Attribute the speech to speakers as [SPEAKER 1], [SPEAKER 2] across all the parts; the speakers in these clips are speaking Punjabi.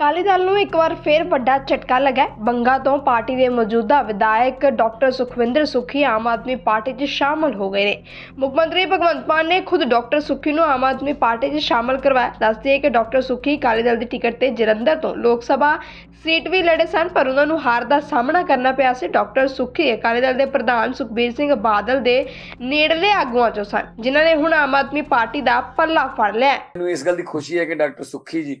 [SPEAKER 1] ਅਕਾਲੀ ਦਲ ਨੂੰ ਇੱਕ ਵਾਰ ਫੇਰ ਵੱਡਾ ਝਟਕਾ ਲੱਗਾ ਬੰਗਾ ਤੋਂ ਪਾਰਟੀ ਦੇ ਮੌਜੂਦਾ ਵਿਧਾਇਕ ਡਾਕਟਰ ਸੁਖਵਿੰਦਰ ਸੁਖੀ ਆਮ ਆਦਮੀ ਪਾਰਟੀ 'ਚ ਸ਼ਾਮਲ ਹੋ ਗਏ ਨੇ। ਮੁੱਖ ਮੰਤਰੀ ਭਗਵੰਤ ਮਾਨ ਨੇ ਖੁਦ ਡਾਕਟਰ ਸੁਖੀ ਨੂੰ ਆਮ ਆਦਮੀ ਪਾਰਟੀ 'ਚ ਸ਼ਾਮਲ ਕਰਵਾਇਆ। ਦੱਸਦੀ ਹੈ ਕਿ ਡਾਕਟਰ ਸੁਖੀ ਅਕਾਲੀ ਦਲ ਦੀ ਟਿਕਟ ਤੇ ਜਲੰਧਰ ਤੋਂ ਲੋਕ ਸਭਾ ਸੀਟ ਵੀ ਲੜੇ ਸਨ, ਪਰ ਉਹਨਾਂ ਨੂੰ ਹਾਰ ਦਾ ਸਾਹਮਣਾ ਕਰਨਾ ਪਿਆ ਸੀ। ਡਾਕਟਰ ਸੁਖੀ ਅਕਾਲੀ ਦਲ ਦੇ ਪ੍ਰਧਾਨ ਸੁਖਬੀਰ ਸਿੰਘ ਬਾਦਲ ਦੇ ਨੇੜਲੇ ਆਗੂਆਂ 'ਚੋਂ ਸਨ, ਜਿਨ੍ਹਾਂ ਨੇ ਹੁਣ ਆਮ ਆਦਮੀ ਪਾਰਟੀ ਦਾ ਪੱਲਾ ਫੜ ਲਿਆ
[SPEAKER 2] ਮੈਨੂੰ ਇਸ ਗੱਲ ਦੀ ਖੁਸ਼ੀ ਹੈ ਕਿ ਡਾਕਟਰ ਸੁਖੀ ਜੀ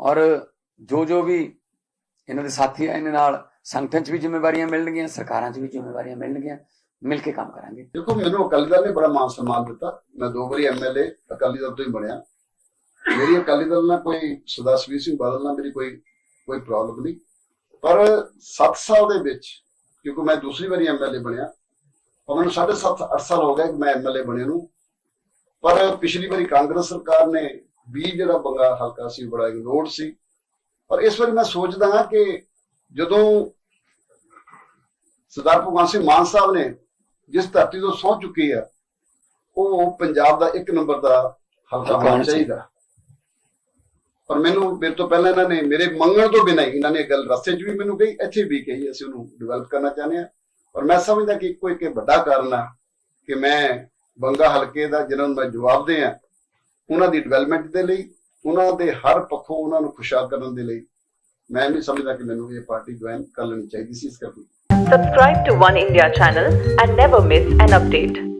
[SPEAKER 2] ਔਰ ਜੋ ਜੋ ਵੀ ਇਹਨਾਂ ਦੇ ਸਾਥੀ ਆ, ਇਹਨਾਂ ਨਾਲ ਸੰਗਠਨ 'ਚ ਵੀ ਜ਼ਿੰਮੇਵਾਰੀਆਂ ਮਿਲਣਗੀਆਂ, ਸਰਕਾਰਾਂ 'ਚ ਵੀ ਜ਼ਿੰਮੇਵਾਰੀਆਂ ਮਿਲਣਗੀਆਂ, ਮਿਲ ਕੇ ਕੰਮ ਕਰਾਂਗੇ।
[SPEAKER 3] ਦੇਖੋ, ਮੈਨੂੰ ਅਕਾਲੀ ਦਲ ਨੇ ਬੜਾ ਮਾਨ ਸਨਮਾਨ ਦਿੱਤਾ। ਮੈਂ ਦੋ ਵਾਰੀ ਐਮਐਲਏ ਅਕਾਲੀ ਦਲ ਤੋਂ ਹੀ ਬਣਿਆ। ਮੇਰੀ ਅਕਾਲੀ ਦਲ ਨਾਲ ਕੋਈ ਸਰਦਾਰ ਸੁਖਬੀਰ ਸਿੰਘ ਬਾਦਲ ਨਾਲ ਮੇਰੀ ਕੋਈ ਕੋਈ ਪ੍ਰੋਬਲਮ ਨਹੀਂ। ਪਰ 7 ਸਾਲ ਦੇ ਵਿੱਚ, ਕਿਉਂਕਿ ਮੈਂ ਦੂਸਰੀ ਵਾਰੀ ਐਮਐਲਏ ਬਣਿਆ ਔਰ ਮੈਨੂੰ 7.5 8 ਸਾਲ ਹੋ ਗਏ ਕਿ ਮੈਂ ਐਮਐਲਏ ਬਣੇ ਨੂੰ। ਪਰ ਪਿਛਲੀ ਵਾਰੀ ਕਾਂਗਰਸ ਸਰਕਾਰ ਨੇ ਵੀ ਜਿਹੜਾ ਬੰਗਾ ਹਲਕਾ ਸੀ ਬੜਾ ਇਗਨੋਰਡ ਸੀ। ਪਰ ਇਸ ਵਾਰੀ ਮੈਂ ਸੋਚਦਾ ਹਾਂ ਕਿ ਜਦੋਂ ਸਰਦਾਰ ਭਗਵੰਤ ਸਿੰਘ ਮਾਨ ਸਾਹਿਬ ਨੇ ਜਿਸ ਧਰਤੀ ਤੋਂ ਸੌ ਚੁੱਕੀ ਆ ਉਹ ਪੰਜਾਬ ਦਾ ਇੱਕ ਨੰਬਰ ਦਾ ਹਲਕਾ ਹੋਣਾ ਚਾਹੀਦਾ। ਪਰ ਮੈਨੂੰ ਮੇਰੇ ਤੋਂ ਪਹਿਲਾਂ ਇਹਨਾਂ ਨੇ ਮੇਰੇ ਮੰਗਣ ਤੋਂ ਬਿਨਾਂ ਹੀ ਇਹਨਾਂ ਨੇ ਗੱਲ ਰਸਤੇ 'ਚ ਵੀ ਮੈਨੂੰ ਕਹੀ ਇੱਥੇ ਵੀ ਕਹੀ ਅਸੀਂ ਉਹਨੂੰ ਡਿਵੈਲਪ ਕਰਨਾ ਚਾਹੁੰਦੇ ਆ ਔਰ ਮੈਂ ਸਮਝਦਾ ਕਿ ਇੱਕੋ ਇੱਕ ਵੱਡਾ ਕਾਰਨ ਆ ਕਿ ਮੈਂ ਬੰਗਾ ਹਲਕੇ ਦਾ ਜਿਹਨਾਂ ਨੂੰ ਮੈਂ ਜਵਾਬ ਦੇ ਆ ਉਹਨਾਂ ਦੀ ਡਿਵੈਲਪਮੈਂਟ ਦੇ ਲਈ, ਉਹਨਾਂ ਦੇ ਹਰ ਪੱਖੋਂ ਉਹਨਾਂ ਨੂੰ ਖੁਸ਼ਹਾਲ ਕਰਨ ਦੇ ਲਈ, ਮੈਂ ਨਹੀਂ ਸਮਝਦਾ ਕਿ ਮੈਨੂੰ ਇਹ ਪਾਰਟੀ ਜੁਆਇਨ ਕਰ ਲੈਣੀ ਚਾਹੀਦੀ ਸੀ ਇਸ ਕਰਕੇ
[SPEAKER 4] Subscribe to One India channel and never miss an update.